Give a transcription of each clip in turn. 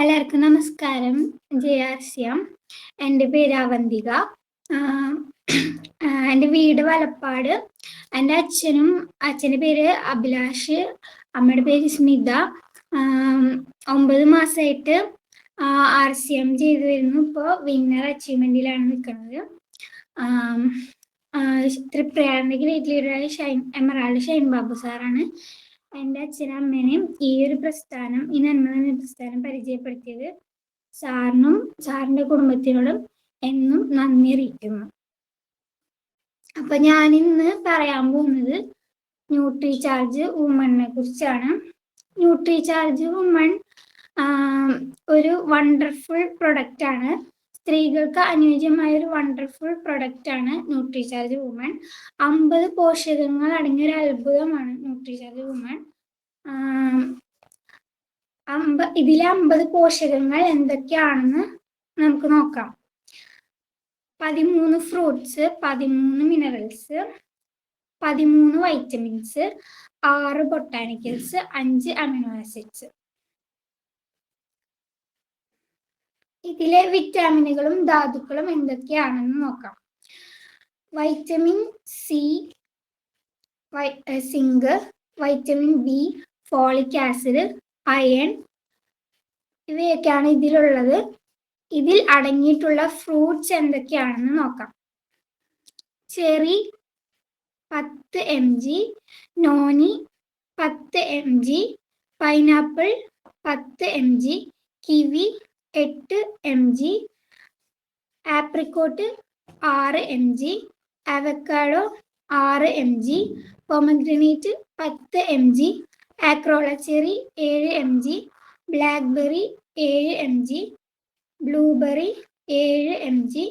എല്ലാവർക്കും നമസ്കാരം. ജയാസ്യം എന്റെ പേര് അവന്തിക. എന്റെ വീട് വലപ്പാട്. എന്റെ അച്ഛനും അച്ഛന്റെ പേര് അഭിലാഷ്. അമ്മയുടെ പേര് സ്മിത. ഒമ്പത് മാസമായിട്ട് ആർ സി എം ചെയ്തു വരുന്നു. ഇപ്പോൾ വിന്നർ അച്ചീവ്മെന്റിലാണ് നിൽക്കുന്നത്. തൃപ്രയാറിന്റെ ഗ്രേറ്റ് ലീഡറായ ഷൈൻ എമറാൾഡ് ഷൈൻ ബാബു സാറാണ്. എന്റെ അച്ഛനും അമ്മേനെയും ഈ ഒരു പ്രസ്ഥാനം ഈ നന്മ പ്രസ്ഥാനം പരിചയപ്പെടുത്തിയത് സാറിനും സാറിന്റെ കുടുംബത്തിനോടും എന്നും നന്ദി അറിയിക്കുന്നു. അപ്പൊ ഞാൻ ഇന്ന് പറയാൻ പോകുന്നത് ന്യൂട്രി ചാർജ് വുമണിനെ കുറിച്ചാണ്. ന്യൂട്രി ചാർജ് വുമൺ ഒരു വണ്ടർഫുൾ പ്രൊഡക്റ്റ് ആണ്. സ്ത്രീകൾക്ക് അനുയോജ്യമായ ഒരു വണ്ടർഫുൾ പ്രൊഡക്റ്റ് ആണ് ന്യൂട്രിചാർജ് വുമൺ അമ്പത് പോഷകങ്ങൾ അടങ്ങിയ ഒരു അത്ഭുതമാണ് ന്യൂട്രിചാർജ് വുമൺ അമ്പ ഇതിലെ അമ്പത് പോഷകങ്ങൾ എന്തൊക്കെയാണെന്ന് നമുക്ക് നോക്കാം. പതിമൂന്ന് ഫ്രൂട്ട്സ് പതിമൂന്ന് മിനറൽസ് പതിമൂന്ന് വൈറ്റമിൻസ് ആറ് ബൊട്ടാനിക്കൽസ് അഞ്ച് അമിനോ ആസിഡ്സ് ഇതിലെ വിറ്റാമിനുകളും ധാതുക്കളും എന്തൊക്കെയാണെന്ന് നോക്കാം. Vitamin C zinc vitamin B folic acid iron ഇവയൊക്കെയാണ് ഇതിലുള്ളത്. ഇതിൽ അടങ്ങിയിട്ടുള്ള ഫ്രൂട്ട്സ് എന്തൊക്കെയാണെന്ന് നോക്കാം. ചെറി പത്ത് എം ജി നോനി പത്ത് എം ജി പൈനാപ്പിൾ പത്ത് എം ജി കിവി എട്ട് എം ജി ആപ്രിക്കോട്ട് ആറ് എം ജി അവക്കാഡോ ആറ് എം ജി പൊമഗ്രനേറ്റ് പത്ത് എം ജി ആക്രോളച്ചെറി ഏഴ് എം ജി ബ്ലാക്ക്ബെറി ഏഴ് എം ജി ബ്ലൂബെറി ഏഴ് എം ജി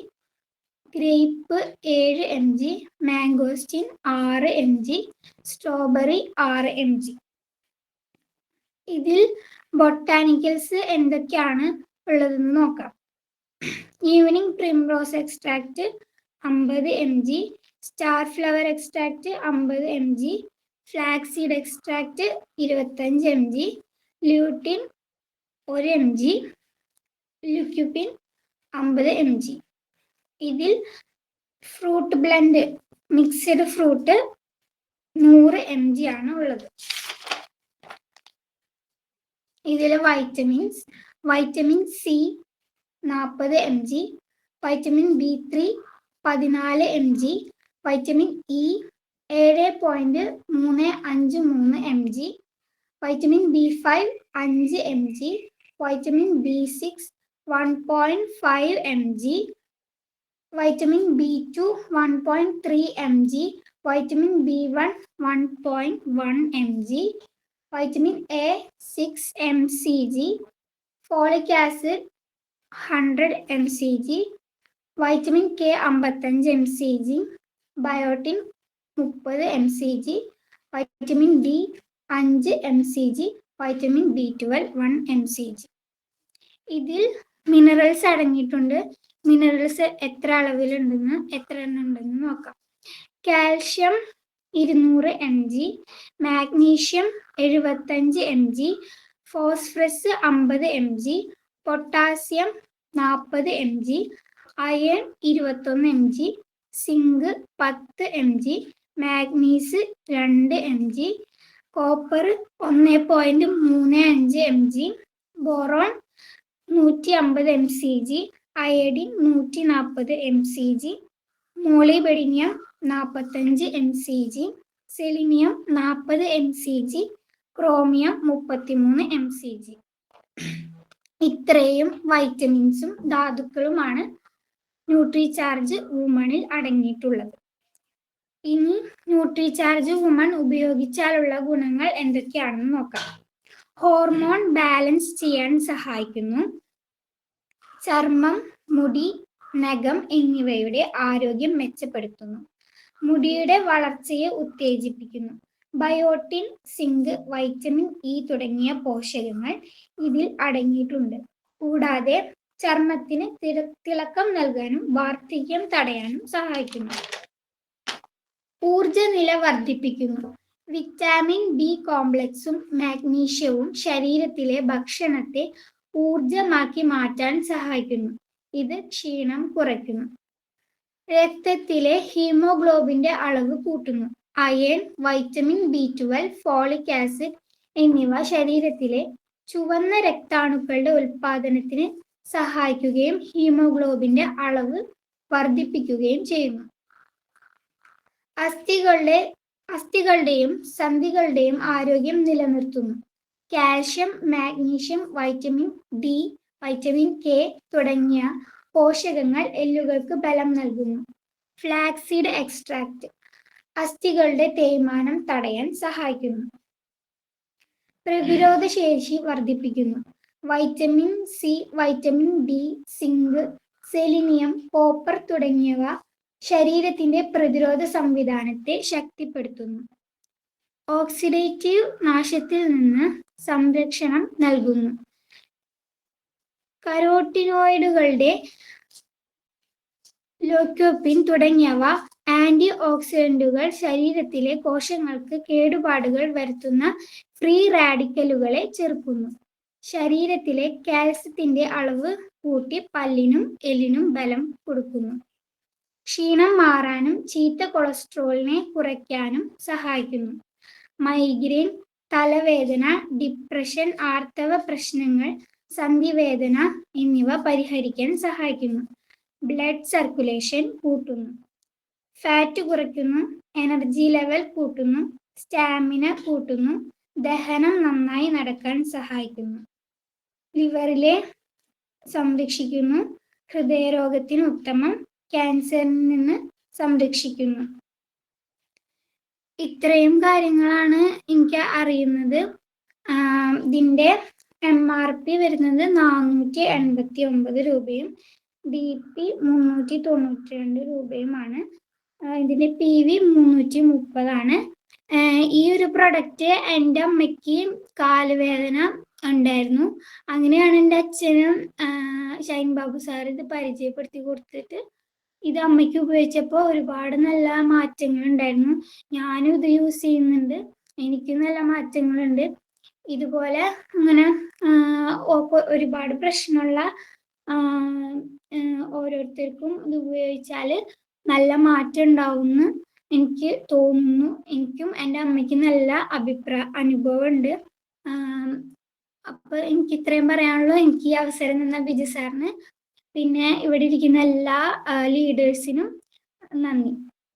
ഗ്രേപ്പ് ഏഴ് എം ജി മാംഗോസ്റ്റിൻ ആറ് എം ജി സ്ട്രോബെറി ആറ് എം ജി ഇതിൽ ബൊട്ടാനിക്കൽസ് എന്തൊക്കെയാണ്? ഉള്ളതെന്ന് നോക്കാം. ഈവനിങ് പ്രിംറോസ് എക്സ്ട്രാക്റ്റ് അമ്പത് M G star flower extract അമ്പത് എം ജി ഫ്ലാക്സീഡ് എക്സ്ട്രാക്റ്റ് ഇരുപത്തഞ്ച് എം ജി ല്യൂട്ടിൻ ഒരു എം ജി ലുക്യുപിൻ അമ്പത് എം ജി ഇതിൽ ഫ്രൂട്ട് ബ്ലെൻഡ് മിക്സഡ് ഫ്രൂട്ട് നൂറ് എം ജി ആണ് ഉള്ളത്. ഇതിൽ വൈറ്റമിൻസ് വൈറ്റമിൻ സി നാൽപ്പത് M G vitamin B three പതിനാല് എം ജി വൈറ്റമിൻ ഇ ഏഴ് പോയിന്റ് മൂന്ന് അഞ്ച് മൂന്ന് M G vitamin B five അഞ്ച് M G vitamin B six one point five M G vitamin B two one point three M G vitamin B one one point one M G C G folic acid hundred M C G vitamin K അമ്പത്തഞ്ച് M C G biotin മുപ്പത് M C G vitamin D അഞ്ച് M C G vitamin B twelve one M C G ഇതിൽ minerals അടങ്ങിയിട്ടുണ്ട്. Minerals എത്ര അളവിലുണ്ടെന്ന് എത്ര എണ്ണം ഉണ്ടെന്ന് നോക്കാം. കാൽഷ്യം ഇരുന്നൂറ് എം ജി മാഗ്നീഷ്യം എഴുപത്തഞ്ച് എം ജി ഫോസ്ഫറസ് അമ്പത് എം ജി പൊട്ടാസ്യം നാൽപ്പത് എം ജി അയൺ ഇരുപത്തൊന്ന് എം ജി സിങ്ക് പത്ത് എം ജി മാഗ്നീസ് രണ്ട് എം ജി കോപ്പർ ഒന്ന് പോയിന്റ് മൂന്ന് അഞ്ച് എം ജി ബോറോൺ നൂറ്റി അമ്പത് എം സി ജി അയഡിൻ നൂറ്റി നാൽപ്പത് എം സി ജി മോളിബെഡിനിയം നാൽപ്പത്തഞ്ച് എം സി ജി സെലിനിയം നാൽപ്പത് എം സി ജി ക്രോമിയം മുപ്പത്തിമൂന്ന് എം സി ജി ഇത്രയും വൈറ്റമിൻസും ധാതുക്കളുമാണ് ന്യൂട്രി ചാർജ് വുമണിൽ അടങ്ങിയിട്ടുള്ളത്. ഇനി ന്യൂട്രി ചാർജ് വുമൺ ഉപയോഗിച്ചാലുള്ള ഗുണങ്ങൾ എന്തൊക്കെയാണെന്ന് നോക്കാം. ഹോർമോൺ ബാലൻസ് ചെയ്യാൻ സഹായിക്കുന്നു. ചർമ്മം മുടി നഖം എന്നിവയുടെ ആരോഗ്യം മെച്ചപ്പെടുത്തുന്നു. മുടിയുടെ വളർച്ചയെ ഉത്തേജിപ്പിക്കുന്നു. ബയോട്ടിൻ സിങ്ക് വൈറ്റമിൻ ഇ തുടങ്ങിയ പോഷകങ്ങൾ ഇതിൽ അടങ്ങിയിട്ടുണ്ട്. കൂടാതെ ചർമ്മത്തിന് തിളക്കം നൽകാനും വാർദ്ധക്യം തടയാനും സഹായിക്കുന്നു. ഊർജ നില വർദ്ധിപ്പിക്കുന്നു. വിറ്റാമിൻ ബി കോംപ്ലക്സും മാഗ്നീഷ്യവും ശരീരത്തിലെ ഭക്ഷണത്തെ ഊർജമാക്കി മാറ്റാൻ സഹായിക്കുന്നു. ഇത് ക്ഷീണം കുറയ്ക്കുന്നു. രക്തത്തിലെ ഹീമോഗ്ലോബിന്റെ അളവ് കൂട്ടുന്നു. Iron vitamin B twelve folic acid എന്നിവ ശരീരത്തിലെ ചുവന്ന രക്താണുക്കളുടെ ഉൽപാദനത്തിന് സഹായിക്കുകയും ഹീമോഗ്ലോബിന്റെ അളവ് വർദ്ധിപ്പിക്കുകയും ചെയ്യുന്നു. അസ്ഥികളുടെ അസ്ഥികളുടെയും സന്ധികളുടെയും ആരോഗ്യം നിലനിർത്തുന്നു. Calcium magnesium vitamin D vitamin K തുടങ്ങിയ പോഷകങ്ങൾ എല്ലുകൾക്ക് ബലം നൽകുന്നു. ഫ്ലാക്സീഡ് എക്സ്ട്രാക്ട് അസ്ഥികളുടെ തേയ്മാനം തടയാൻ സഹായിക്കുന്നു. പ്രതിരോധ ശേഷി വർദ്ധിപ്പിക്കുന്നു. Vitamin C vitamin D zinc selenium copper തുടങ്ങിയവ ശരീരത്തിന്റെ പ്രതിരോധ സംവിധാനത്തെ ശക്തിപ്പെടുത്തുന്നു. ഓക്സിഡേറ്റീവ് നാശത്തിൽ നിന്ന് സംരക്ഷണം നൽകുന്നു. കരോട്ടിനോയിഡുകളുടെ ലോക്യോപ്പിൻ തുടങ്ങിയവ ആന്റി ഓക്സിഡന്റുകൾ ശരീരത്തിലെ കോശങ്ങൾക്ക് കേടുപാടുകൾ വരുത്തുന്ന ഫ്രീ റാഡിക്കലുകളെ ചെറുക്കുന്നു. ശരീരത്തിലെ കാൽസ്യത്തിന്റെ അളവ് കൂട്ടി പല്ലിനും എല്ലിനും ബലം കൊടുക്കുന്നു. ക്ഷീണം മാറാനും ചീത്ത കൊളസ്ട്രോളിനെ കുറയ്ക്കാനും സഹായിക്കുന്നു. മൈഗ്രെയിൻ തലവേദന ഡിപ്രഷൻ ആർത്തവ പ്രശ്നങ്ങൾ സന്ധിവേദന എന്നിവ പരിഹരിക്കാൻ സഹായിക്കുന്നു. ബ്ലഡ് സർക്കുലേഷൻ കൂട്ടുന്നു. ഫാറ്റ് കുറയ്ക്കുന്നു എനർജി ലെവൽ കൂട്ടുന്നു സ്റ്റാമിന കൂട്ടുന്നു ദഹനം നന്നായി നടക്കാൻ സഹായിക്കുന്നു. ലിവറിലെ സംരക്ഷിക്കുന്നു ഹൃദയരോഗത്തിന് ഉത്തമം ക്യാൻസറിൽ നിന്ന് സംരക്ഷിക്കുന്നു. ഇത്രയും കാര്യങ്ങളാണ് എനിക്ക് അറിയുന്നത്. ഇതിന്റെ എം ആർ പി വരുന്നത് നാനൂറ്റി എൺപത്തി ഒമ്പത് രൂപയും ഡി പി മുന്നൂറ്റി തൊണ്ണൂറ്റി രണ്ട് രൂപയുമാണ്. ഇതിന്റെ പി വി മുന്നൂറ്റി മുപ്പതാണ് ഈ ഒരു പ്രൊഡക്റ്റ് എന്റെ അമ്മയ്ക്ക് കാലുവേദന ഉണ്ടായിരുന്നു. അങ്ങനെയാണ് എന്റെ അച്ഛനും ഷൈൻ ബാബു സാർ ഇത് പരിചയപ്പെടുത്തി കൊടുത്തിട്ട് ഇത് അമ്മയ്ക്ക് ഉപയോഗിച്ചപ്പോൾ ഒരുപാട് നല്ല മാറ്റങ്ങൾ ഉണ്ടായിരുന്നു ഞാനും ഇത് യൂസ് ചെയ്യുന്നുണ്ട്. എനിക്ക് നല്ല മാറ്റങ്ങളുണ്ട്. ഇതുപോലെ അങ്ങനെ ഒരുപാട് പ്രശ്നമുള്ള ഓരോരുത്തർക്കും ഇത് ഉപയോഗിച്ചാൽ നല്ല മാറ്റം ഉണ്ടാവുമെന്ന് എനിക്ക് തോന്നുന്നു. എനിക്കും എന്റെ അമ്മയ്ക്ക് നല്ല അഭിപ്രായ അനുഭവം ഉണ്ട് അപ്പൊ എനിക്ക് ഇത്രയും പറയാനുള്ളൂ. എനിക്ക് ഈ അവസരം തന്ന ബിജു സാറിന്. പിന്നെ ഇവിടെ ഇരിക്കുന്ന എല്ലാ ലീഡേഴ്സിനും നന്ദി.